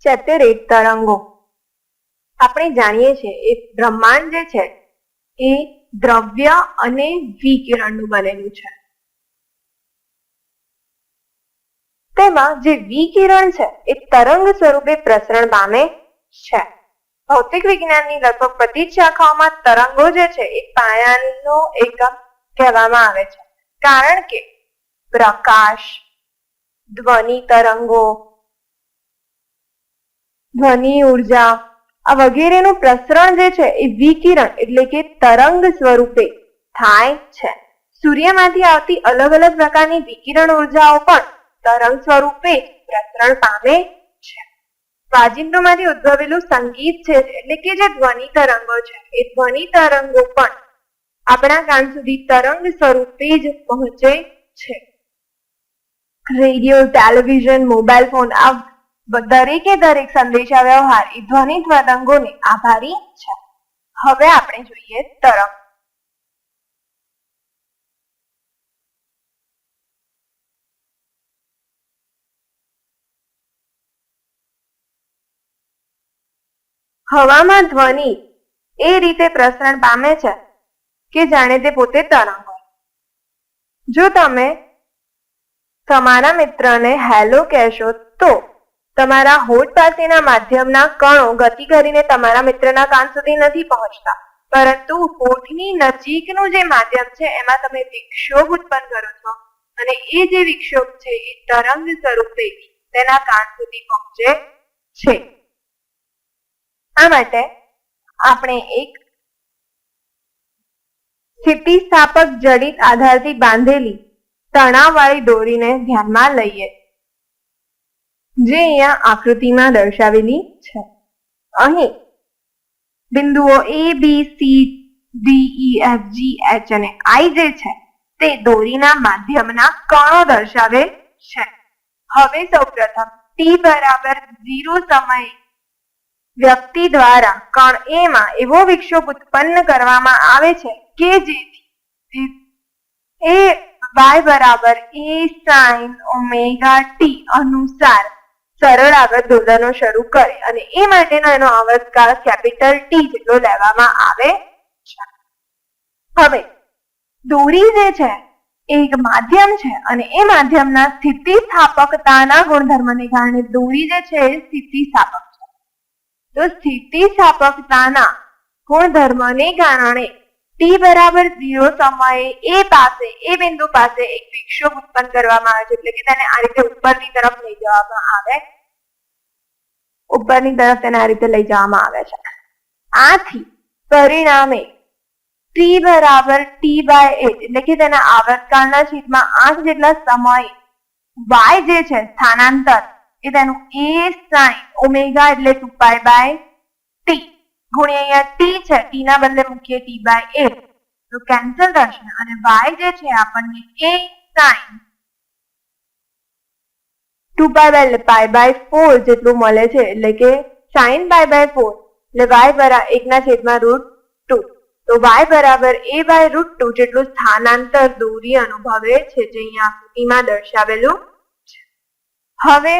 Chapter at તરંગો. આપણે જાણીએ છીએ એ બ્રહ્માંડ જે છે, એ દ્રવ્ય અને વિકિરણનું બનેલું છે. તેમાં જે વિકિરણ છે, એ તરંગ સ્વરૂપે પ્રસરણ પામે છે. ભૌતિક વિજ્ઞાનની લગભગ બધી જ શાખાઓમાં તરંગો જે છે, એ પાયાનો એકમ કહેવામાં આવે છે. કારણ કે પ્રકાશ, ધ્વનિ તરંગો ધ્વનિ ઊર્જા આ વગેરેનું પ્રસરણ જે છે એ વિકિરણ એટલે કે તરંગ સ્વરૂપે થાય છે. સૂર્યમાંથી આવતી અલગ અલગ પ્રકારની વિકિરણ ઉર્જાઓ પણ તરંગ સ્વરૂપે પ્રસરણ પામે છે. વાજિંત્રોમાંથી ઉદ્ભવેલું સંગીત છે એટલે કે જે ધ્વનિ તરંગો છે, એ ધ્વનિ તરંગો પણ આપણા કાન સુધી તરંગ સ્વરૂપે જ પહોંચે છે. રેડિયો, ટેલિવિઝન, મોબાઈલ ફોન આ દરેકે દરેક સંદેશા વ્યવહાર એ ધ્વનિ તરંગોને આભારી છે. હવે આપણે જોઈએ તરંગ. હવામાં ધ્વનિ એ રીતે પ્રસરણ પામે છે કે જાણે તે પોતે તરંગ હોય. જો તમે તમારા મિત્રને હેલો કહેશો તો તમારા હોઠ પાસેના માધ્યમના કણો ગતિ કરીને તમારા મિત્રના કાન સુધી નથી પહોંચતા. પરંતુ હોઠની નજીકનું જે માધ્યમ છે, એમાં તમે વિક્ષોભ ઉત્પન્ન કરો છો. અને એ જે વિક્ષોભ છે, એ તરંગ સ્વરૂપે તેના કાન સુધી પહોંચે છે. આ માટે આપણે એક સ્થિતિસ્થાપક જડિત આધારથી બાંધેલી તણાવવાળી દોરીને ધ્યાનમાં લઈએ. જે અહીંયા આકૃતિમાં દર્શાવેલી છે. અહીં બિંદુઓ A B C D E F G H અને આઈ જે છે, તે દોરીના માધ્યમના કણો દર્શાવે છે. હવે સૌપ્રથમ ટી બરાબર ઝીરો સમયે વ્યક્તિ દ્વારા કણ એ માં એવો વિક્ષોભ ઉત્પન્ન કરવામાં આવે છે કે જેથી એ વાય બરાબર એ સાઇન ઓમેગા ટી અનુસાર સરળ આગળ દોરવાનો શરૂ કરે અને એ માટેનો એનો આવર્તકાળ કેપિટલ ટી જેટલો લેવામાં આવે છે. હવે, દોરી જે છે એક માધ્યમ છે અને એ માધ્યમના સ્થિતિસ્થાપકતાના ગુણધર્મને કારણે દોરી જે છે, એ સ્થિતિસ્થાપક છે. તો સ્થિતિસ્થાપકતાના ગુણધર્મને કારણે ટી બરાબર ઝીરો સમયે એ પાસે, એ બિંદુ પાસે એક વિક્ષોભ ઉત્પન્ન કરવામાં આવે છે, એટલે કે તેને આ રીતે ઉપરની તરફ લઈ જવામાં આવે ઉપરની તરફ તેને આ રીતે લઈ જવામાં આવે છે. આથી પરિણામે ટી બરાબર ટી બાય એટ એટલે કે તેના આવર્તકાળના છેદમાં આઠ જેટલા સમય વાય જે છે સ્થાનાંતર એ તેનું એ સાઇન ઓમેગા એટલે ટુ પાય બાય ટી ગુણ્યા અહીંયા ટી છે ટી ના બદલે મૂકીએ ટી બાય એટ તો કેન્સલ થશે અને વાય જે છે આપણને A sine two pi by pi by four જેટલું મળે છે. એટલે કે સાઇન બાય બાય ફોર એટલે વાય બરાબર એકના છેદમાં રૂટ ટુ તો વાય બરાબર એ બાય રૂટ ટુ જેટલું સ્થાનાંતર દૂરી અનુભવે છે જે અહીંયા આકૃતિમાં દર્શાવેલું હવે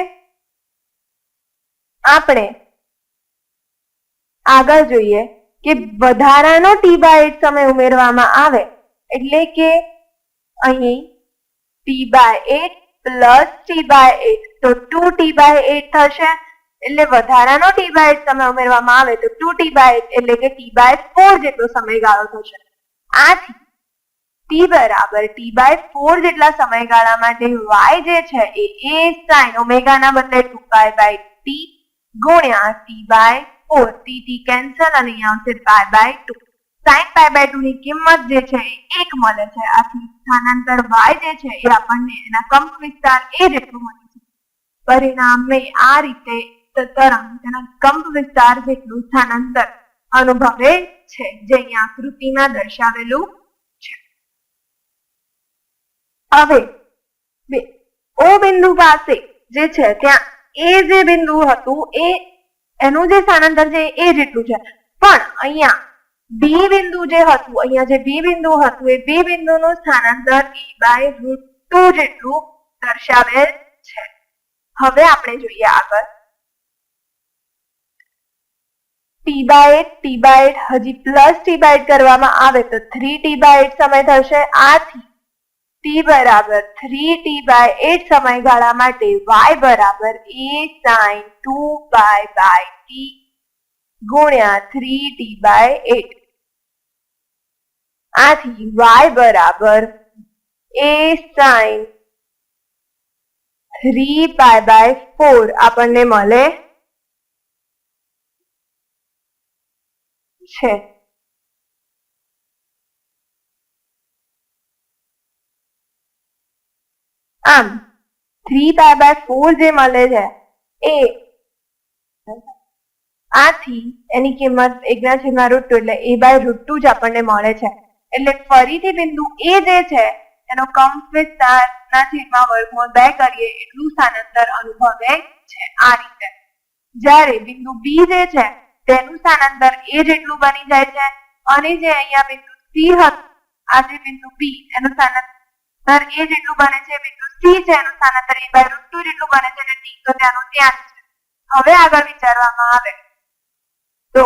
આપણે આગળ જોઈએ કે વધારાનો ટી બાય એટ સમય ઉમેરવામાં આવે. એટલે કે અહીં T by eight plus T by eight તો ટુ ટી બાય એટ થશે, એટલે વધારાનો ટી બાય એટ સમય ઉમેરવામાં આવે તો ટુ ટી બાય એટ એટલે કે ટી બાય ફોર જેટલો સમયગાળો થશે. આથી ટી બરાબર ટી બાય ફોર જેટલા સમયગાળા માટે વાય જે છે એ એ સાઇન ઓમેગાના બદલે ટુ પાય બાય ટી ગુણ્યા T by four T T cancel અને અહીંયા આવશે pi by two sine pi by two ની કિંમત જે છે એક મળે છે. આથી સ્થાનાંતર વાય જે છે એ આપણને એના કંપ વિસ્તાર એ જેટલું મળે છે. પરિણામે આ રીતે તરંગ તેના કંપ વિસ્તાર જેટલું સ્થાનાંતર અનુભવે છે, જે અહીંયા આકૃતિમાં દર્શાવેલું છે. હવે ઓ બિંદુ પાસે જે છે ત્યાં એ જે બિંદુ હતું એ, એનું જે સ્થાનાંતર છે એ જેટલું છે. પણ અહીંયા બી બિંદુ જે હતું, અહીંયા જે બી બિંદુ હતું, એ બી બિંદુનું સ્થાનાંતર ઈ બાય રૂટ ટુ જેટલું દર્શાવેલ છે. હવે આપણે જોઈએ આગળ. ટી બાય ટી બાય હજી પ્લસ ટી બાય કરવામાં આવે તો થ્રી ટી બાય સમય થશે આથી ટી બરાબર થ્રી ટી બાય એટ સમયગાળા માટે વાય બરાબર A sine two by by T ગુણ્યા થ્રી ટી બાય એટ આથી વાય બરાબર A sine three pi by four આપણને મળે છે. આમ થ્રી પાય બાય ફોર જે મળે છે એ આથી એની કિંમત એકના છેદમાં રૂટ ટુ એટલે એ બાય રૂટ ટુ જ આપણને મળે છે. એટલે ફરીથી બિંદુ એ જે છે, એનો કંપ વિસ્તાર ના છેદમાં વર્ગમૂળ બે કરીએ એટલું સ્થાનાંતર અનુભવે છે આ રીતે. જ્યારે બિંદુ બી જે છે, તેનું સ્થાનાંતર એ જેટલું બની જાય છે અને જે અહીંયા બિંદુ સી હતું આ જે બિંદુ બી એનું સ્થાનાંતર એ જેટલું બને છે, બિંદુ સી છે, એનું સ્થાનાંતર એ બાય રૂટ જેટલું બને છે એટલે ટી તો ત્યાંનું ત્યાં છે. હવે આગળ વિચારવામાં આવે. તો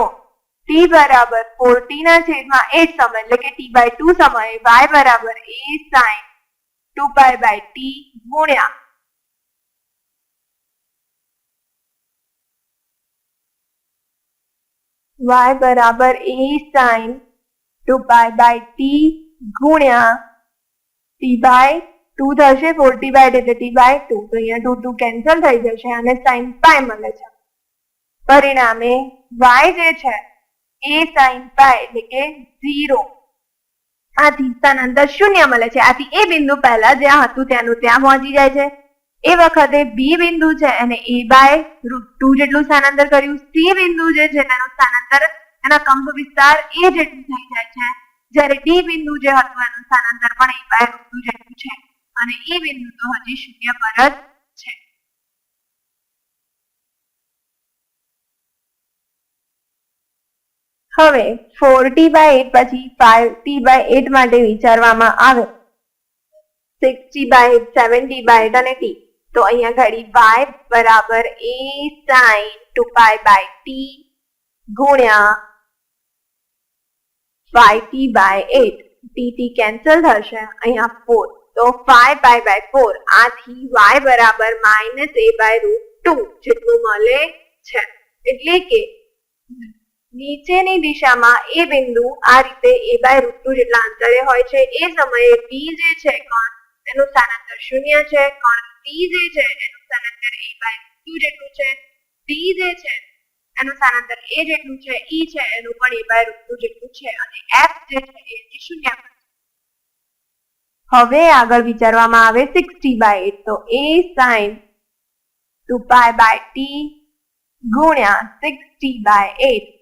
ટી બરાબર ફોર ના છેદમાં એટ સમય, એટલે કે ટી બાય ટુ સમયે વાય બરાબર A sine two pi by T ગુણ્યા વાય બરાબર A sine two pi by T ગુણ્યા ટી બાય ટુ થશે ફોર ટી બાય એટલે ટી બાય ટુ તો અહીંયા ટુ ટુ કેન્સલ થઈ જશે અને સાઇન પાય મળે છે. પરિણામે વાય જે છે એ સાઈન પાય એટલે કે ઝીરો આથી સ્થાનાંતર શૂન્ય મળે છે આથી એ બિંદુ પહેલા જ્યાં હતું ત્યાંનું ત્યાં પહોંચી જાય છે એ વખતે બી બિંદુ છે અને એ બાય ટુ જેટલું સ્થાનાંતર કર્યું સી બિંદુ જે છે તેનું સ્થાનાંતર એના કંપ વિસ્તાર એ જેટલું થઈ જાય છે જ્યારે ડી બિંદુ જે હતું એનું સ્થાનાંતર પણ એ બાય રૂટ ટુ જેટલું છે અને એ બિંદુ તો હજી શૂન્ય પર જ છે હવે ફોર ટી બાય એટ પછી ફાઈવ ટી બાય એટ માટે વિચારવામાં આવે. Six T by eight seven T by eight અને ટી તો અહીંયા ઘડી વાય બરાબર A sine two pi by T ગુણ્યા five T by eight T T cancel થશે અહીંયા ફોર તો ફાઈવ પાય બાય ફોર આથી વાય બરાબર minus A by root two જેટલું મળે છે. એટલે કે નીચેની દિશામાં એ બિંદુ આ રીતે એ બાય રૂટ ટુ જેટલા અંતરે હોય છે. એ સમયે બી જે છે કોણ, એનું સ્થાનાંતર શૂન્ય છે. કોણ સી જે છે, એનું સ્થાનાંતર એ બાય ટુ જેટલું છે. ડી જે છે, એનું સ્થાનાંતર એ જેટલું છે. ઈ છે, એનું પણ એ બાય રૂટ ટુ જેટલું છે. અને એફ જે છે, એ શૂન્ય હવે આગળ વિચારવામાં આવે સિક્સ ટી બાય એટ તો A sine two pi by T ગુણ્યા સિક્સ ટી બાય એટ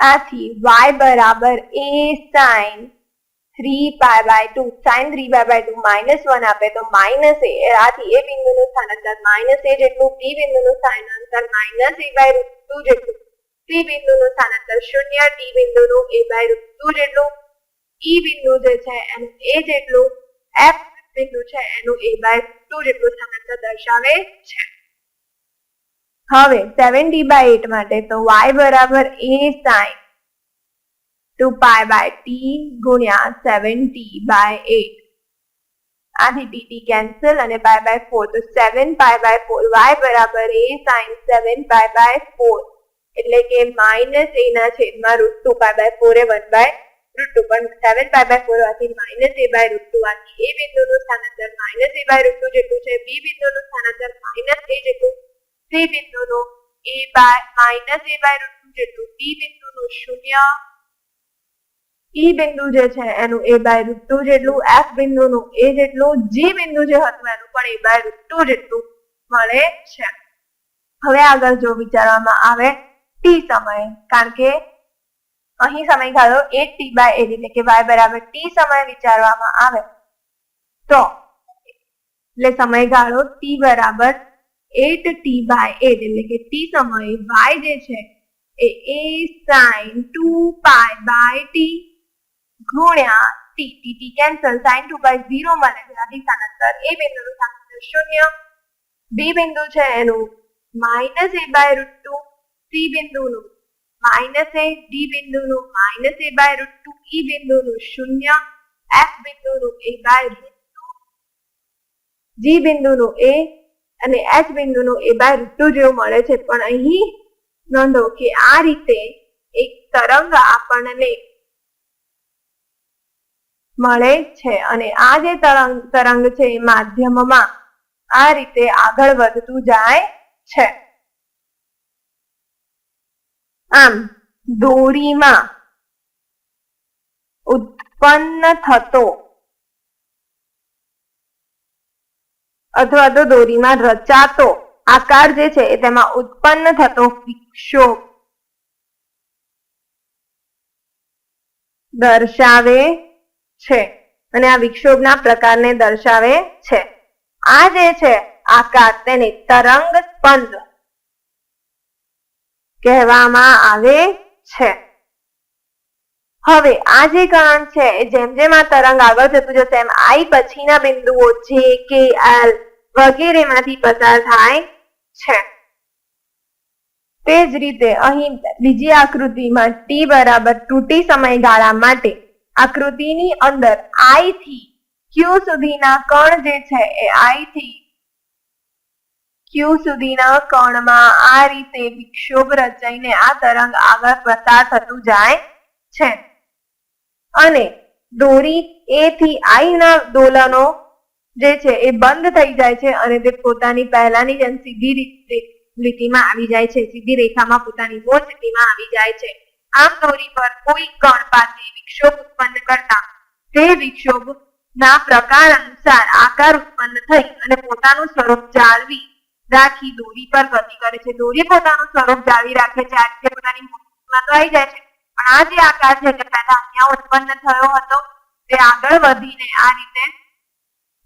આથી y બરાબર a sin 3 pi by two sine three pi by two minus one આપે તો માઇનસ એ આથી એ બિંદુનું સ્થાનાંતર માઇનસ એ જેટલું બી બિંદુનું સ્થાનાંતર minus A by root two જેટલું સી બિંદુનું સ્થાનાંતર શૂન્ય ડી બિંદુનું એ બાય રૂટ ટુ જેટલું ઈ બિંદુ જે છે એનું એ જેટલું એફ બિંદુ છે એનું એ બાય ટુ જેટલું સ્થાનાંતર દર્શાવે છે. હવે સેવન ડી બાય એટ માટે તો વાય બરાબર A sine two pi by T ગુણ્યા સેવન ટી બાય એટ આથી ટી ટી કેન્સલ અને પાય બાય ફોર તો seven pi by four Y બરાબર A sine seven pi by four એટલે કે માઇનસ એ ના છેદમાં root two pi by four A one by root two પણ seven pi by four આથી minus A by root two આથી A બિંદુનું સ્થાનાંતર minus A by root two જેટલું છે બી બિંદુનું સ્થાનાંતર માઇનસ એ જેટલું સી બિંદુનું A by minus A by root two જેટલું ડી બિંદુનું શૂન્ય. ઈ બિંદુ જે છે એનું એ બાય રૂટ ટુ જેટલું, એફ બિંદુનું એ જેટલું, જી બિંદુ જે હતું એનું પણ એ બાય રૂટ ટુ જેટલું મળે છે. હવે આગળ જો વિચારવામાં આવે ટી સમયે, કારણ કે અહીં સમયગાળો એ ટી બાય એટ એટલે કે વાય બરાબર ટી સમય વિચારવામાં આવે. તો, એટલે સમયગાળો ટી બરાબર એટ ટી બાય એટ એટલે કે ટી સમયે વાય જે છે એ A sine two pi by T ગુણ્યા T T T cancel sine two by zero મળે. છે આ દિશાંતર એ બિંદુનું સ્થાનાંતર શૂન્ય. બી બિંદુ છે એનું minus A by root two C બિંદુનું માઇનસ એ ડી બિંદુનું minus A by root two E બિંદુનું શૂન્ય એફ બિંદુનું A by root two G બિંદુનું એ અને એચ બિંદુનો એ બાય રૂટ ટુ જેવું મળે છે. પણ અહીં નોંધો કે આ રીતે એક તરંગ આપણને મળે છે અને આ જે તરંગ તરંગ છે એ માધ્યમમાં આ રીતે આગળ વધતું જાય છે. આમ, દોરીમાં ઉત્પન્ન થતો અથવા તો દોરીમાં રચાતો આકાર જે છે તેમાં ઉત્પન્ન થતો વિક્ષોભ દર્શાવે છે. અને આ વિક્ષોભના પ્રકારને દર્શાવે છે. આ જે છે, આકાર તેને તરંગ સ્પંદ કહેવામાં આવે છે. હવે, આ જે કારણ છે જેમ જેમ આ તરંગ આગળ જતું જશે, એમ આઈ પછીના બિંદુઓ જે કે એલ વગેરેમાંથી પસાર થાય છે. તે જ રીતે અહીં બીજી આકૃતિમાં ટી બરાબર તૂટી સમયગાળા માટે આકૃતિની અંદર આઈ થી ક્યુ સુધીના કણ જે છે, એ આઈ થી ક્યુ સુધીના કણમાં આ રીતે વિક્ષોભ રચાઈને આ તરંગ આગળ પસાર થતું જાય છે. અને દોરી એ થી આઈ ના દોલાનો જે છે એ બંધ થઈ જાય છે અને તે પોતાની પહેલાની જેમ સીધી રીતે લીટીમાં આવી જાય છે. સીધી રેખામાં પોતાની મૂળ સ્થિતિમાં આવી જાય છે. આમ દોરી પર કોઈ કણ પાસે વિક્ષોભ ઉત્પન્ન કરતા તે વિક્ષોભ ના પ્રકાર અનુસાર આકાર ઉત્પન્ન થઈ અને પોતાનું સ્વરૂપ જાળવી રાખી દોરી પર ગતિ કરે છે. દોરી પોતાનું સ્વરૂપ જાળવી રાખે છે. આ રીતે પોતાની મૂર્તિમાં તો આવી જાય છે. પણ આ જે આકાર છે જે પહેલા અહીંયા ઉત્પન્ન થયો હતો, તે આગળ વધીને આ રીતે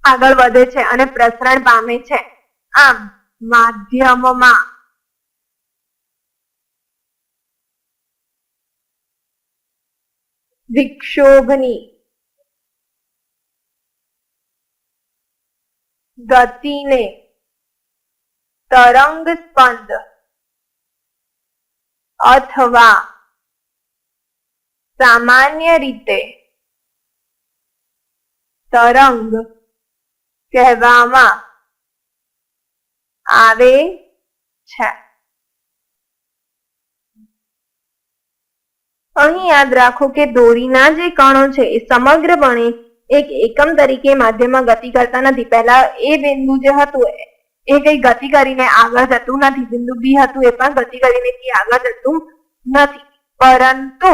આગળ વધે છે અને પ્રસરણ પામે છે. આમ, માધ્યમમાં વિક્ષોભની ગતિને તરંગ સ્પંદ અથવા સામાન્ય રીતે તરંગ કહેવામાં આવે છે. અહીં યાદ રાખો કે દોરીના જે કણો છે એ સમગ્રપણે એક એકમ તરીકે માધ્યમમાં ગતિ કરતા નથી. પહેલા એ બિંદુ જે હતું એ કઈ ગતિ કરીને આગળ જતું નથી. બિંદુ બી હતું એ પણ ગતિ કરીને આગળ જતું નથી. પરંતુ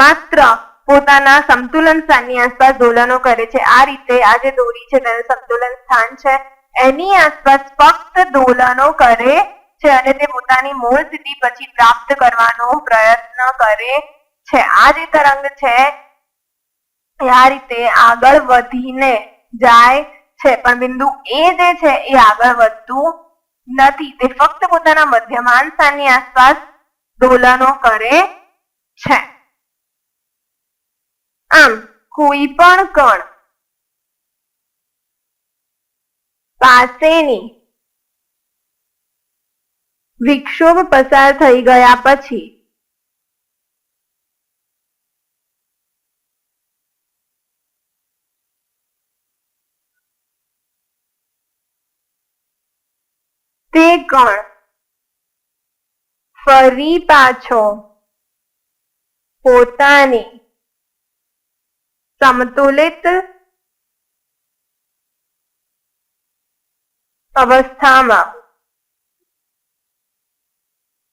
માત્ર પોતાના સંતુલન સ્થાનની આસપાસ દોલનો કરે છે. આ રીતે આ જે દોરી છે, તેનું સંતુલન સ્થાન છે. એની આસપાસ ફક્ત દોલનો કરે છે અને તે પોતાની મૂળ સ્થિતિ પછી પ્રાપ્ત કરવાનો પ્રયત્ન કરે છે. આ જે તરંગ છે આ રીતે આગળ વધીને જાય છે. પણ બિંદુ એ જે છે, એ આગળ વધતું નથી. તે ફક્ત પોતાના મધ્યમાન સ્થાનની આસપાસ દોલનો કરે છે. આમ, કોઈ પણ કણ પાસેની વિક્ષોભ પસાર થઈ ગયા પછી તે કણ ફરી પાછો પોતાની સમતુલિત અવસ્થામાં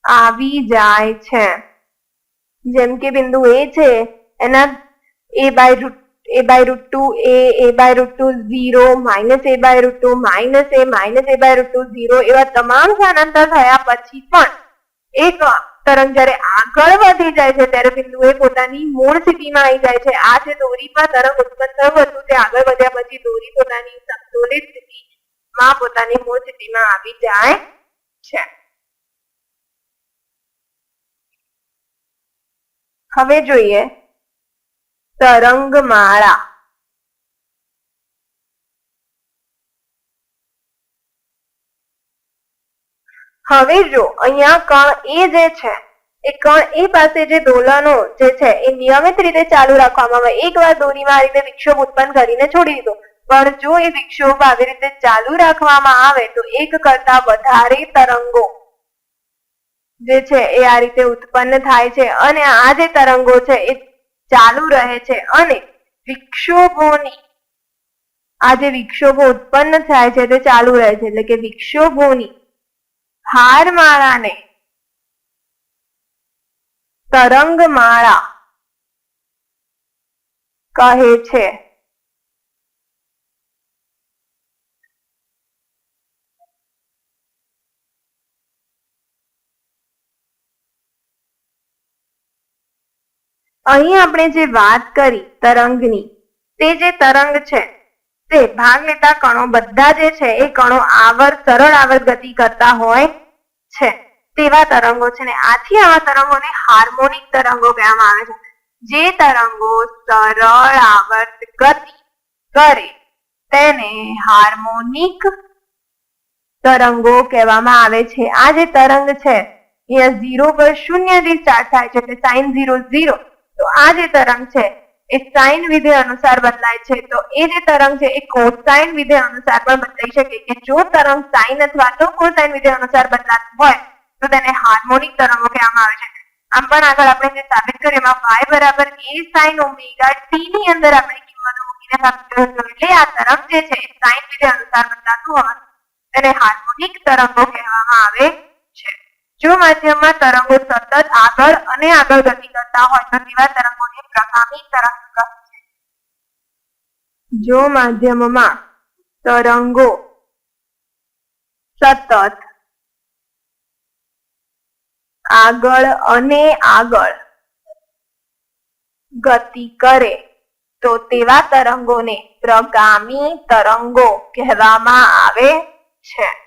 આવી જાય છે. જેમ કે બિંદુ એ છે, એના A by root A by root two A A by root two zero minus A by root two minus A minus A by root two zero એવા તમામ સ્થાનાંતર થયા પછી પણ એક તરંગ જ્યારે આગળ વધી જાય છે, ત્યારે બિંદુ એ પોતાની મૂળ સ્થિતિમાં આવી જાય છે. આ જે દોરીમાં તરંગ ઉત્પન્ન થયું હતું, તે આગળ વધ્યા પછી દોરી પોતાની સંતુલિત સ્થિતિમાં પોતાની મૂળ સ્થિતિમાં આવી જાય છે. હવે જોઈએ તરંગમાળા. હવે જો અહીંયા કણ એ જે છે, એ કણ એ પાસે જે દોલનો જે છે, એ નિયમિત રીતે ચાલુ રાખવામાં આવે. એકવાર દોરીમાં આ રીતે વિક્ષોભ ઉત્પન્ન કરીને છોડી દીધો. પણ જો એ વિક્ષોભ આવી રીતે ચાલુ રાખવામાં આવે, તો એક કરતા વધારે તરંગો જે છે, એ આ રીતે ઉત્પન્ન થાય છે. અને આ જે તરંગો છે, એ ચાલુ રહે છે. અને વિક્ષોભોની આ જે વિક્ષોભો ઉત્પન્ન થાય છે, તે ચાલુ રહે છે. એટલે કે વિક્ષોભોની હારમાળાને તરંગમાળા કહે છે. અહીં આપણે જે વાત કરી તરંગની તે જે તરંગ છે તે ભાગ લેતા કણો બધા જે છે, એ કણો આવર્ત સરળ આવર્ત ગતિ કરતા હોય છે. તેવા તરંગો છે ને, આથી આવા તરંગોને હાર્મોનિક તરંગો કહેવામાં આવે છે. જે તરંગો સરળ આવર્ત ગતિ કરે, તેને હાર્મોનિક તરંગો કહેવામાં આવે છે. આ જે તરંગ છે, એ ઝીરો પર શૂન્યથી સ્ટાર્ટ થાય છે, એટલે સાઇન ઝીરો ઝીરો તો આ જે તરંગ છે એ સાઇન વિધેય અનુસાર બદલાય છે. તો એ જે તરંગ છે એ કોસાઇન વિધેય અનુસાર પણ બદલાઈ શકે કે જો તરંગ સાઇન અથવા તો કોસાઇન વિધેય અનુસાર બદલાતું હોય, તો તેને હાર્મોનિક તરંગો કહેવામાં આવે છે. આમ પણ આગળ આપણે જે સાબિત કર્યું એમાં વાય બરાબર એ સાઇન ઓમેગા ટી ની અંદર આપણે કિંમતો મૂકીને એટલે આ તરંગ જે છે એ સાઇન વિધેય અનુસાર બદલાતું હોય તેને હાર્મોનિક તરંગો કહેવામાં આવે છે. જો માધ્યમમાં તરંગો સતત આગળ અને આગળ ગતિ કરતા હોય તો તેવા તરંગોને તરંગ કહે છે. જો માધ્યમમાં તરંગો સતત આગળ અને આગળ ગતિ કરે, તો તેવા તરંગોને પ્રગામી તરંગો કહેવામાં આવે છે.